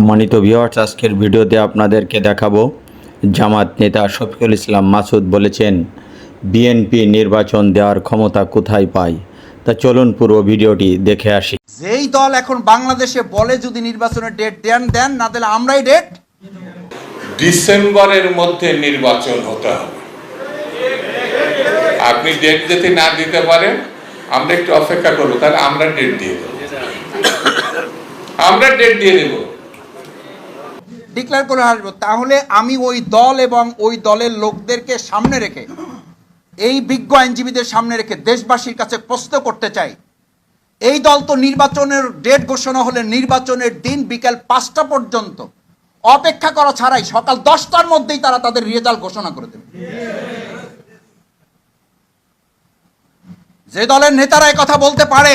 সম্মানিত ভিওয়ার্স আজকের ভিডিওতে আপনাদেরকে দেখাবো জামাত নেতা শফিকুল ইসলাম মাসুদ বলেছেন বিএনপি নির্বাচন দেওয়ার ক্ষমতা কোথায় পায়? তা চলুন পুরো ভিডিওটি দেখে আসি। যেই দল এখন বাংলাদেশে বলে যদি নির্বাচনের ডেট দেন দেন না দিলে আমরাই ডেট ডিসেম্বরের মধ্যে নির্বাচন হতে হবে। আপনি ডেট যদি না দিতে পারেন আমরা একটু অপেক্ষা করব তাহলে আমরা ডেট দিয়ে দেবো। আমরা ডেট দিয়ে দেবো। ডিক্লেয়ার করে আসব, তাহলে আমি ওই দল এবং ওই দলের লোকদেরকে সামনে রেখে, এই বিজ্ঞ আইনজীবীদের সামনে রেখে দেশবাসীর কাছে প্রশ্ন করতে চাই। এই দল তো নির্বাচনের ডেট ঘোষণা হলে নির্বাচনের দিন বিকেল পাঁচটা পর্যন্ত অপেক্ষা করা ছাড়াই সকাল দশটার মধ্যেই তারা তাদের রেজাল্ট ঘোষণা করে দেবে। যে দলের নেতারা কথা বলতে পারে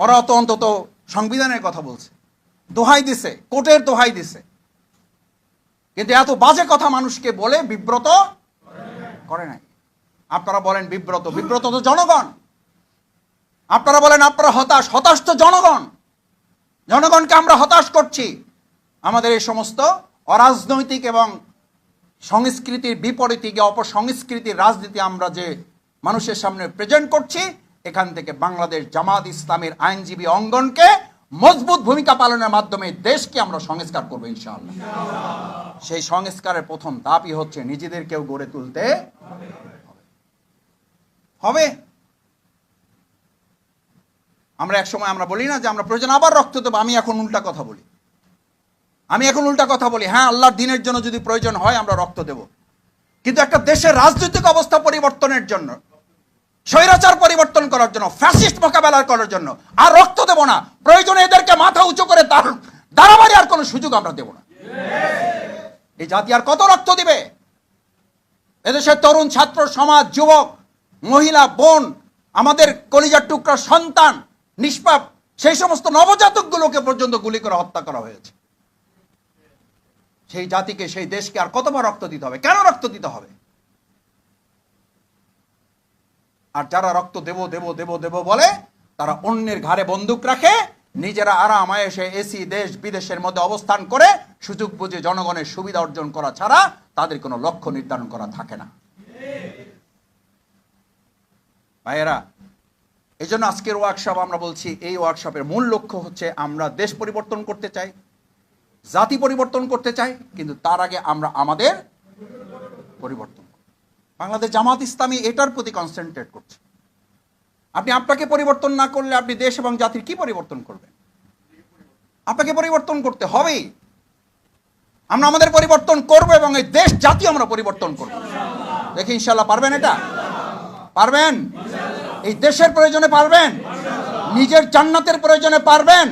ওরা তো অন্তত সংবিধানের কথা বলছে। দোহাই দিছে, কোর্টের দোহাই দিছে। কিন্তু এত বাজে কথা মানুষকে বলে বিব্রত করে নাই। আপনারা বলেন বিব্রত বিব্রত তো জনগণ। আপনারা বলেন আপনারা হতাশ হতাশ তো জনগণ। জনগণকে আমরা হতাশ করছি। আমাদের এই সমস্ত অরাজনৈতিক এবং সংস্কৃতির বিপরীতে গিয়ে অপসংস্কৃতির রাজনীতি আমরা যে মানুষের সামনে প্রেজেন্ট করছি এখান থেকে বাংলাদেশ জামাত ইসলামের আইনজীবী অঙ্গনকে মজবুত ভূমিকা পালনের মাধ্যমে দেশকে আমরা সংস্কার করব, ইনশাআল্লাহ। সেই সংস্কারের প্রথম ধাপই হচ্ছে নিজেদেরকেও গড়ে তুলতে হবে। আমরা এক সময় আমরা বলি না যে আমরা প্রয়োজন আবার রক্ত দেবো, আমি এখন উল্টা কথা বলি। আমি এখন উল্টা কথা বলি হ্যাঁ আল্লাহর দিনের জন্য যদি প্রয়োজন হয় আমরা রক্ত দেব। কিন্তু একটা দেশের রাজনৈতিক অবস্থা পরিবর্তনের জন্য স্বৈরাচার পরিবর্তন করার জন্য ফ্যাসিস্ট মোকাবেলা করার জন্য। আর রক্ত দেব না। প্রয়োজনে এদেরকে মাথা উঁচু করে দাঁড়াবাড়ি আর কোনো সুযোগ আমরা দেব না। এই জাতি আর কত রক্ত দিবে? এদেশের তরুণ ছাত্র সমাজ, যুবক, মহিলা, বোন, আমাদের কলিজার টুকরা সন্তান, নিষ্পাপ, সেই সমস্ত নবজাতকগুলোকে পর্যন্ত গুলি করে হত্যা করা হয়েছে। সেই জাতিকে, সেই দেশকে আর কতবার রক্ত দিতে হবে? কেন রক্ত দিতে হবে? আর যারা রক্ত দেব দেব দেব দেব বলে, তারা অন্যের ঘাড়ে বন্দুক রাখে, নিজেরা আরাম আয়েসে এসি, দেশ, বিদেশের মধ্যে অবস্থান করে, সুযোগ বুঝে জনগণের সুবিধা অর্জন করা ছাড়া তাদের কোনো লক্ষ্য নির্ধারণ করা থাকে না ভাইয়েরা এই জন্য আজকের ওয়ার্কশপ আমরা বলছি, এই ওয়ার্কশপের মূল লক্ষ্য হচ্ছে আমরা দেশ পরিবর্তন করতে চাই, জাতি পরিবর্তন করতে চাই, কিন্তু তার আগে আমরা আমাদের পরিবর্তন। বাংলাদেশ জামাত ইসলামী এটার প্রতি কনসেন্ট্রেট করছে। আপনি আপনাকে পরিবর্তন না করলে আপনি দেশ এবং জাতির কি পরিবর্তন করবেন? আপনাকে পরিবর্তন করতে হবেই। আমরা আমাদের পরিবর্তন করব এবং এই দেশ, জাতি আমরা পরিবর্তন করব। দেখি ইনশাল্লাহ পারবেন এটা? পারবেন? এই দেশের প্রয়োজনে পারবেন? নিজের জান্নাতের প্রয়োজনে পারবেন?